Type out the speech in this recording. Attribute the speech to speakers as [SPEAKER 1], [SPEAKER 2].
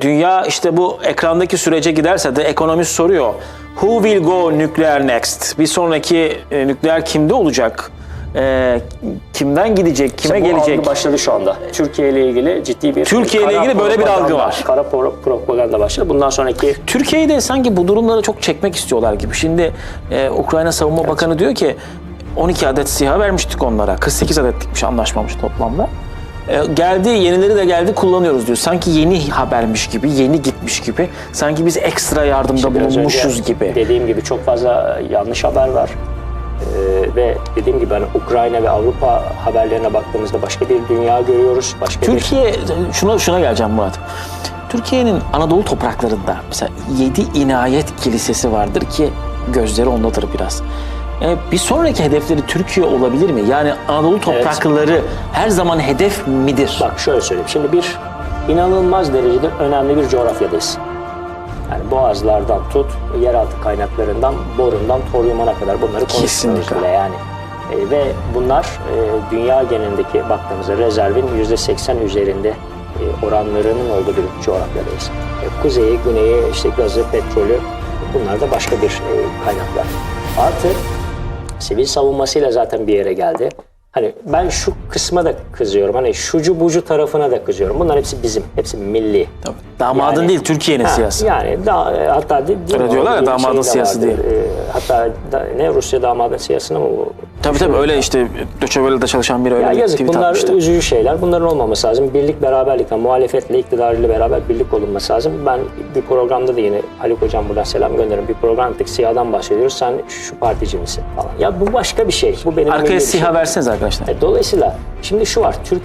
[SPEAKER 1] Dünya işte bu ekrandaki sürece giderse de ekonomist soruyor. Who will go nuclear next? Bir sonraki e, nükleer kimde olacak? E, kimden gidecek? Kime
[SPEAKER 2] Bu
[SPEAKER 1] gelecek?
[SPEAKER 2] algı başladı şu anda. Türkiye ile ilgili ciddi bir
[SPEAKER 1] Türkiye ile
[SPEAKER 2] kara
[SPEAKER 1] ilgili böyle bir
[SPEAKER 2] propaganda-
[SPEAKER 1] algı var.
[SPEAKER 2] Kara pro- propaganda başladı. Bundan sonraki
[SPEAKER 1] Türkiye'yi de sanki bu durumları çok çekmek istiyorlar gibi. Şimdi e, Ukrayna Savunma Bakanı diyor ki 12 adet SİHA vermiştik onlara. 48 adetlikmiş anlaşmamış toplamda. E, geldi, yenileri de geldi kullanıyoruz diyor. Sanki yeni habermiş gibi, yeni gitmiş gibi. Sanki biz ekstra yardımda
[SPEAKER 2] biraz
[SPEAKER 1] bulunmuşuz gibi.
[SPEAKER 2] Dediğim gibi çok fazla yanlış haber var. Ee, ve dediğim gibi hani Ukrayna ve Avrupa haberlerine baktığımızda başka bir dünya görüyoruz. Başka bir
[SPEAKER 1] Türkiye, şuna şuna geleceğim Murat. Türkiye'nin Anadolu topraklarında mesela 7 inayet kilisesi vardır ki gözleri ondadır biraz. E, bir sonraki hedefleri Türkiye olabilir mi? Yani Anadolu toprakları her zaman hedef midir?
[SPEAKER 2] Bak şöyle söyleyeyim. Şimdi bir inanılmaz derecede önemli bir coğrafyadayız. Yani boğazlardan tut, yeraltı kaynaklarından, borundan, toryumana kadar bunları konuşuyoruz bile yani. E, ve bunlar e, dünya genelindeki baktığımızda rezervin %80 üzerinde e, oranlarının olduğu bir coğrafyadayız. E, kuzeyi, güneyi, işte gazı, petrolü bunlar da başka bir e, kaynaklar. Artı sivil savunmasıyla zaten bir yere geldi. Hani ben şu kısma da kızıyorum. Hani şucu bucu tarafına da kızıyorum. Bunlar hepsi bizim. Hepsi milli.
[SPEAKER 1] Tabii. Damadın
[SPEAKER 2] Yani-
[SPEAKER 1] değil Türkiye'nin siyasi.
[SPEAKER 2] Yani da, e, hatta de,
[SPEAKER 1] Öyle diyorlar ya, damadın
[SPEAKER 2] şey
[SPEAKER 1] siyasi değil.
[SPEAKER 2] E, hatta da, ne Rusya damadın siyasını mı?
[SPEAKER 1] Tabii tabii öyle işte Döçevel'de çalışan biri öyle
[SPEAKER 2] Ya yazık
[SPEAKER 1] tweet
[SPEAKER 2] bunlar
[SPEAKER 1] atmıştı.
[SPEAKER 2] üzücü şeyler. Bunların olmaması lazım. Birlik beraberlikle, muhalefetle, iktidarıyla beraber birlik olunması lazım. Ben bir programda da yine Haluk Hocam buradan selam gönderirim. Bir programda siyahdan bahsediyoruz. Sen şu partici misin falan. Ya bu başka bir şey. Bu benim
[SPEAKER 1] Arkaya
[SPEAKER 2] bir
[SPEAKER 1] SİHA
[SPEAKER 2] şey.
[SPEAKER 1] verseniz arkadaşlar.
[SPEAKER 2] E, Dolayısıyla şimdi şu var. Türkiye